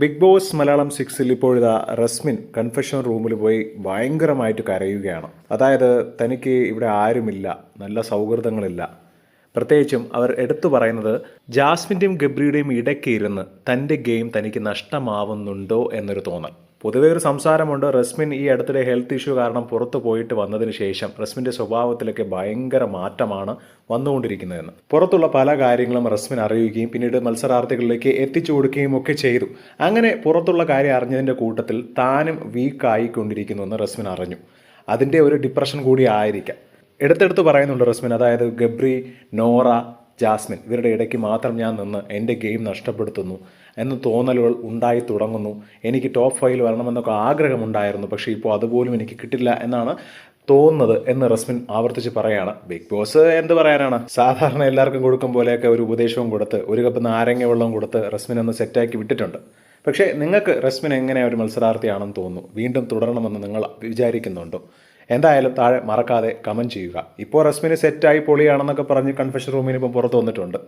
Big boss Malayalam സിക്സിൽ ഇപ്പോഴിതാ Resmin confession റൂമിൽ പോയി ഭയങ്കരമായിട്ട് കരയുകയാണ്. അതായത് തനിക്ക് ഇവിടെ ആരുമില്ല നല്ല സൗഹൃദങ്ങളില്ല. പ്രത്യേകിച്ചും അവർ എടുത്തു പറയുന്നത് ജാസ്മിന്റെയും ഗബ്രിയുടെയും ഇടയ്ക്ക് ഇരുന്ന് തന്റെ ഗെയിം തനിക്ക് നഷ്ടമാവുന്നുണ്ടോ എന്നൊരു തോന്നൽ. പൊതുവേ ഒരു സംസാരമുണ്ട്. റസ്മിൻ ഈ അടുത്തിടെ ഹെൽത്ത് ഇഷ്യൂ കാരണം പുറത്തു പോയിട്ട് വന്നതിന് ശേഷം റസ്മിന്റെ സ്വഭാവത്തിലൊക്കെ ഭയങ്കര മാറ്റമാണ് വന്നുകൊണ്ടിരിക്കുന്നതെന്ന്. പുറത്തുള്ള പല കാര്യങ്ങളും റസ്മിൻ അറിയുകയും പിന്നീട് മത്സരാർത്ഥികളിലേക്ക് എത്തിച്ചു കൊടുക്കുകയും ഒക്കെ ചെയ്തു. അങ്ങനെ പുറത്തുള്ള കാര്യം അറിഞ്ഞതിന്റെ കൂട്ടത്തിൽ താനും വീക്കായിക്കൊണ്ടിരിക്കുന്നുവെന്ന് റസ്മിൻ അറിഞ്ഞു. അതിന്റെ ഒരു ഡിപ്രഷൻ കൂടി ആയിരിക്കാം. എടുത്തെടുത്ത് പറയുന്നുണ്ട് റസ്മിൻ. അതായത് ഗബ്രി നോറ ജാസ്മിൻ ഇവരുടെ ഇടയ്ക്ക് മാത്രം ഞാൻ നിന്ന് എന്റെ ഗെയിം നഷ്ടപ്പെടുത്തുന്നു എന്ന് തോന്നലുകൾ ഉണ്ടായി തുടങ്ങുന്നു. എനിക്ക് ടോപ്പ് ഫൈവിൽ വരണമെന്നൊക്കെ ആഗ്രഹമുണ്ടായിരുന്നു പക്ഷേ ഇപ്പോൾ അതുപോലും എനിക്ക് കിട്ടില്ല എന്നാണ് തോന്നുന്നത് എന്ന് റസ്മിൻ ആവർത്തിച്ച് പറയാണ്. ബിഗ് ബോസ് എന്ത് പറയാനാണ്? സാധാരണ എല്ലാവർക്കും കൊടുക്കും പോലെയൊക്കെ ഒരു ഉപദേശവും കൊടുത്ത് ഒരു കപ്പ് നാരങ്ങ വെള്ളം കൊടുത്ത് റസ്മിൻ ഒന്ന് സെറ്റാക്കി വിട്ടിട്ടുണ്ട്. പക്ഷേ നിങ്ങൾക്ക് റസ്മിൻ എങ്ങനെ ഒരു മത്സരാർത്ഥിയാണെന്ന് തോന്നുന്നു. വീണ്ടും തുടരണമെന്ന് നിങ്ങൾ വിചാരിക്കുന്നുണ്ടോ? എന്തായാലും താഴെ മറക്കാതെ കമന്റ് ചെയ്യുക. ഇപ്പോൾ റസ്മിന് സെറ്റായി പൊളിയാണെന്നൊക്കെ പറഞ്ഞ് കൺഫെഷൻ റൂമിന് ഇപ്പം പുറത്ത് വന്നിട്ടുണ്ട്.